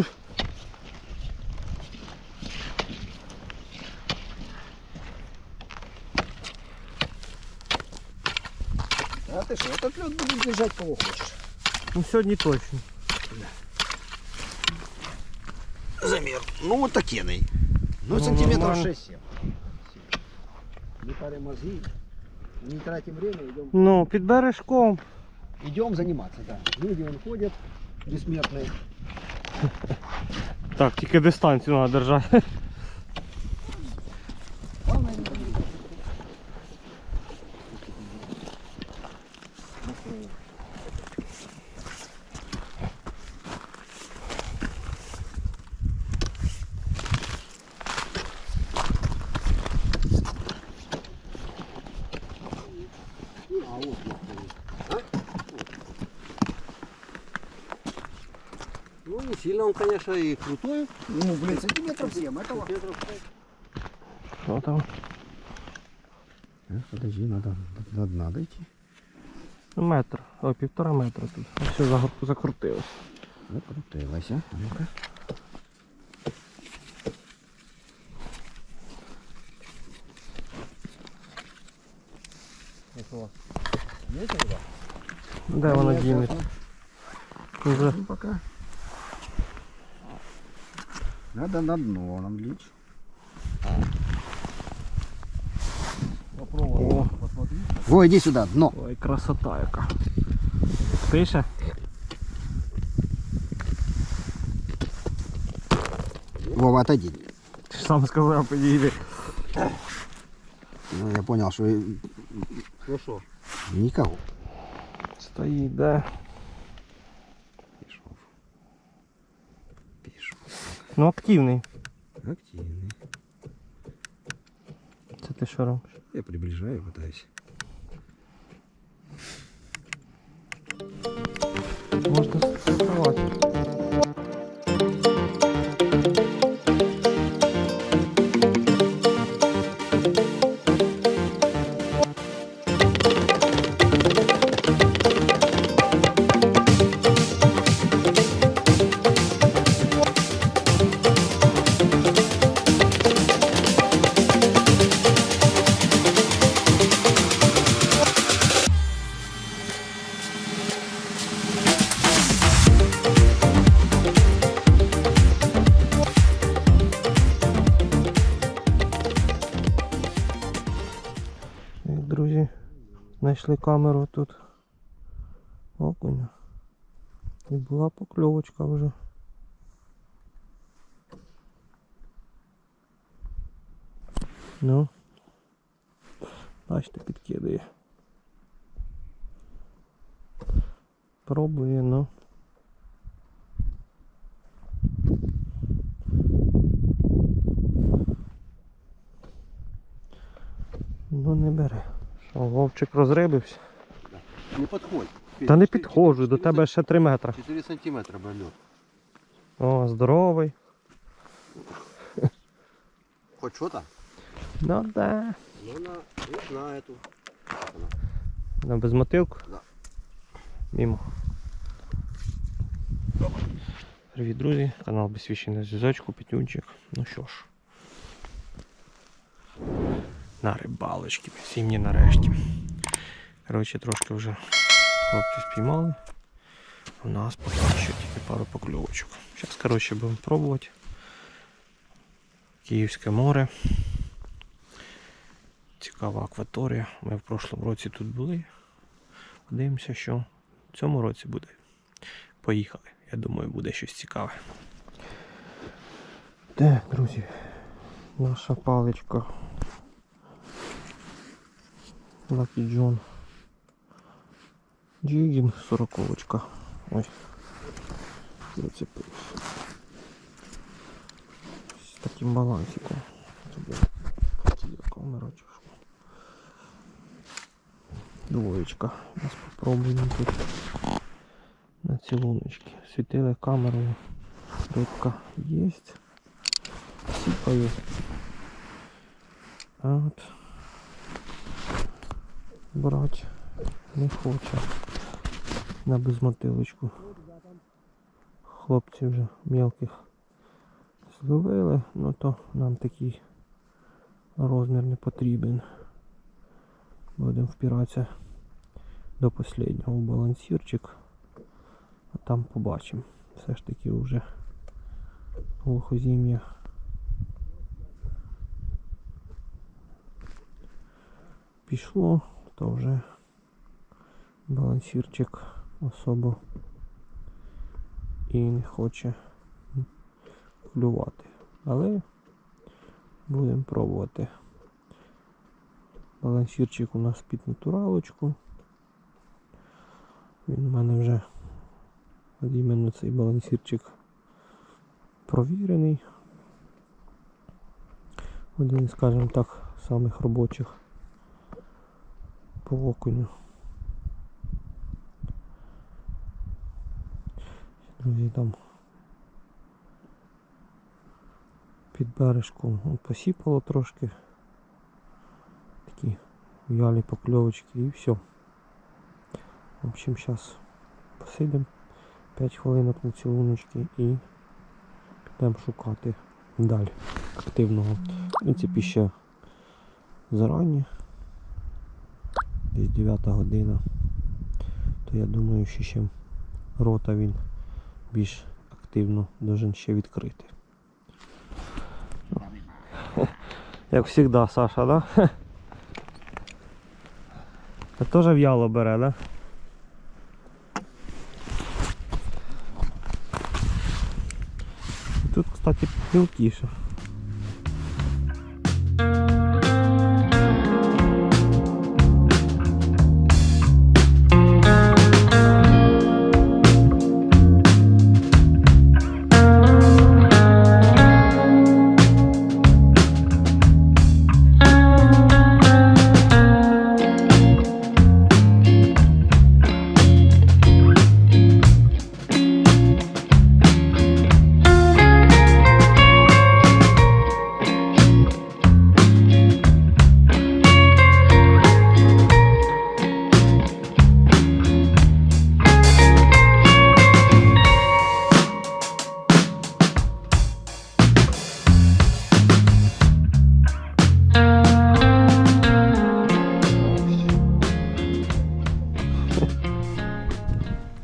Фу. А ты что, этот лед будет лежать кого хочешь. Ну сьогодні точно. Замер. Ну вот такеный. Ну, Ну, сантиметров нормально. 6-7. Не парим мозги. Не тратим время, идем. Ну, під бережком. Идем заниматься, да. Люди вон ходят, бессмертные. Так, тільки дистанцію треба держати. Ну, не сильно он, конечно, и крутой. Ну, блин, сантиметров 7 этого. Що там? Подожди, надо до дна дойти. Ну, Метр. Ой, півтора метра тут. Все загор- закрутилось. Закрутилась, а? Ну-ка. Де Нет, дінеться? Вже ну, пока. Надо на дно нам лечь. Попробуй. О. Посмотри. Во, иди сюда, дно. Ой, красота яка. Пише? Вова, отойди. Ти ж сам сказав, підійди. Ну, я понял, что и- Ну что? никого. Стоїть, де? Ну активний. Активный. Це ти що робиш? Я приближаю, пытаюсь. Знайшли камеру тут. Окуня. І була покльовочка вже. Ну. Бачите, підкидає. Пробує, ну. Ну не бере. Що, вовчик розрибився? Не подходь. Та не підходжу, до тебе ще 3 метри. 4 сантиметра болет. О, здоровий. Хоть что-то? Ну да. Ну, на, вот на эту. На безмотилку? Да. Мімо. Привіт, друзі, канал Безсвіщений зв'язочку, Петюнчик. Ну що ж. На рибалочки, всі нарешті. Коротше, трошки вже хлопці спіймали. У нас поки що тільки пару покльовочок. Зараз, коротше, будемо пробувати. Київське море. Цікава акваторія. Ми в прошлому році тут були. Подивимося, що в цьому році буде. Поїхали. Я думаю, буде щось цікаве. Так, друзі, наша паличка. Lucky John. Джигін сороковочка. Ой. Зацепився. З таким балансиком. Тобі камера чи що. Двоєчка. Зараз попробуємо тут на цілуночки. Світили камерою. Рибка є. Сіпаю. Брать не хоче на безмотилочку. Хлопці вже мелких зловили, ну то нам такий розмір не потрібен. Будемо впиратися до останнього балансірчик, а там побачимо. Все ж таки вже глухозім'я. Пішло, то вже балансірчик особо і не хоче клювати. Але будемо пробувати. Балансірчик у нас під натуралочку. Він у мене вже от іменно цей балансірчик провірений. Один, скажімо так, самих робочих по окуню. Друзі, там під бережком посіпало трошки. Такі в'ялі покльовочки і все. В общем, зараз посидимо 5 хвилинок на цілуночки і підемо шукати далі активного. В принципі, ще зарані, десь 9 година, то я думаю, що ще рота він більш активно должен ще відкрити. Як завжди, Саша, да? Це теж в'яло бере, да? Тут, кстати, мілкіше.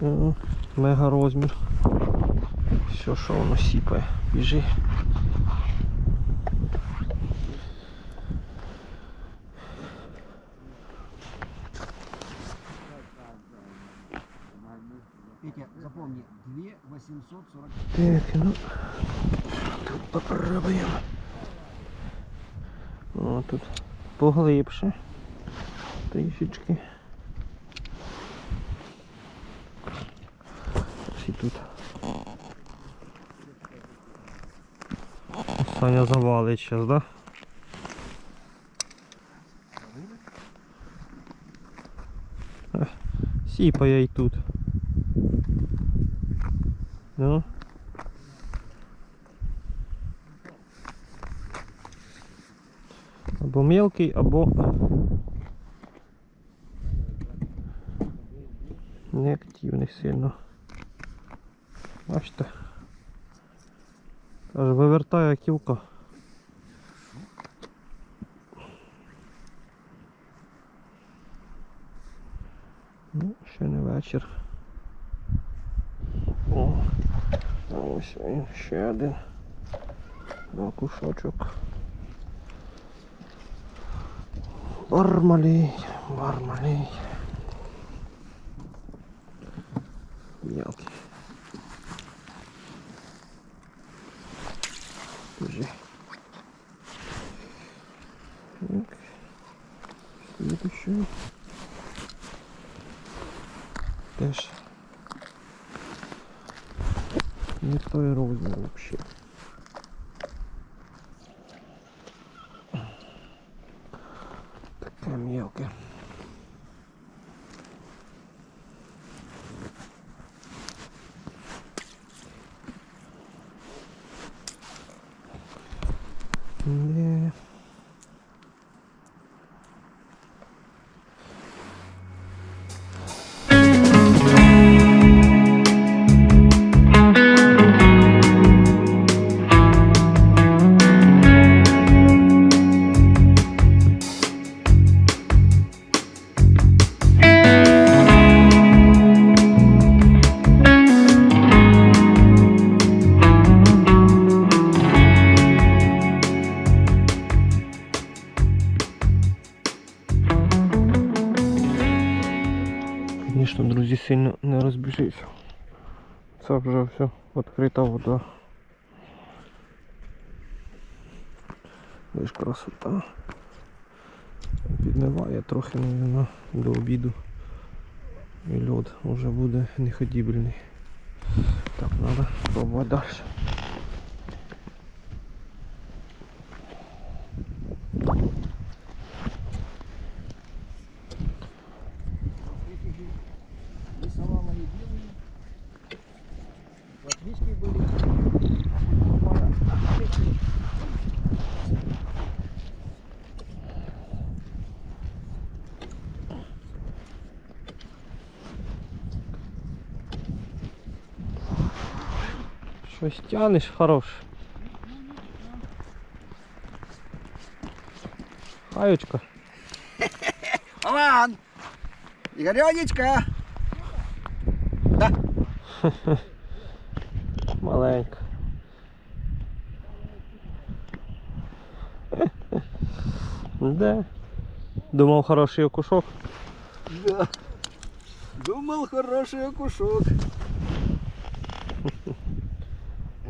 О, Мега розмір. Все, що воно сіпає. Біжи. Петя, запомни, 2840. Так, ну попробуємо. О, тут поглибше. Трішечки. Ось і тут. Саня завалить зараз, да? Ех, Сіпає і тут. Ну. Або мелкий, або неактивний сильно. Бачите? Аж вивертає кілка. Ну, ще не вечір. О, ось він ще один кушочок. Бармалей, бармалей. Мелкий. Держи. Так. Следующий. Теж. Не той розмір вообще. Не. Сильно не розбіжився. Це вже все відкрита вода. Лиш красота. Підмиває трохи, мабуть, до обіду. І льод вже буде неходібельний. Так, треба пробувати далі. Лесова Щось тянеш хорош. Хаючка. Алан! Игорёнечка! Маленька. Де? Думав хороший окушок. Да. Думал, хороший окушок.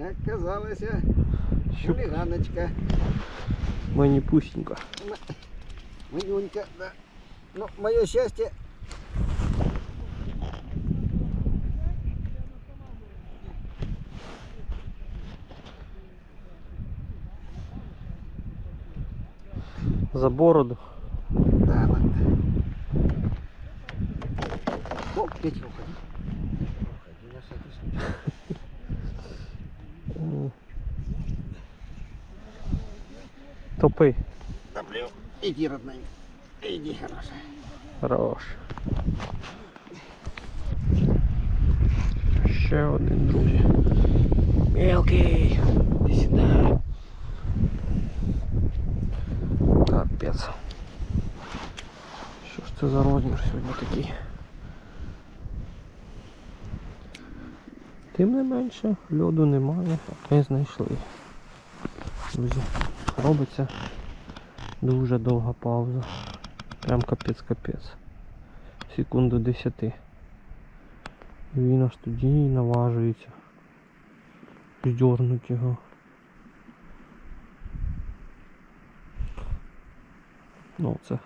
Як казалося, э, хуліганочка. Маніпусінька. Манюнька, да. Ну, мое счастье За бороду. Да, ладно. Оп, петь Да, блин. Иди, родная. Иди, хорошая. Хорош. Ще один, друзі. Мелкий. Іди сюди. Капець. Що ж це за розмір сьогодні такий? Тим не менше, льоду немає, ми знайшли. Друзі, робиться дуже довга пауза. Прям капець капець. Секунд до 10. І він аж тоді наважується. Здернуть його. Ну це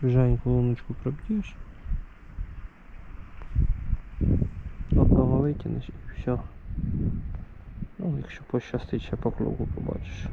свіженьку луночку проб'єш. Одного витягнеш і все. Ну, якщо пощастить, ще покльовку побачиш.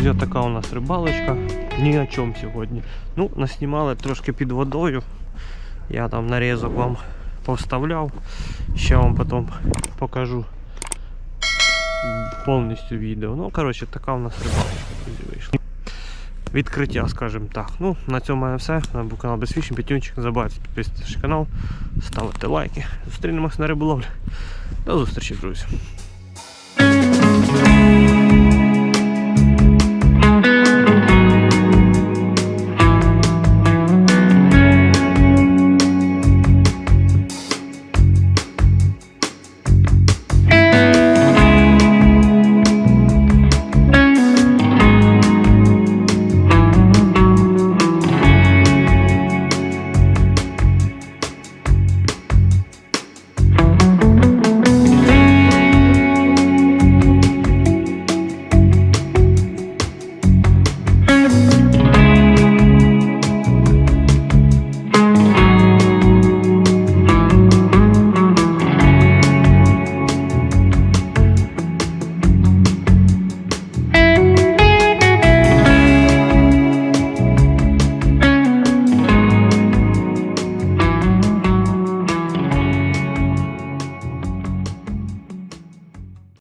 Друзі, така у нас рибалочка. Ні о чому сьогодні. Ну, наснімали трошки під водою. Я там нарізок вам повставляв. Ще вам потім покажу повністю відео. Ну, коротше, така у нас рибалочка, друзі, вийшла. Відкриття, скажімо так. Ну, на цьому мене все. На був канал Безфішн, Петюнчик. Забувайте підписуватися на канал, ставити лайки. Зустрінемось на риболовлі. До зустрічі, друзі.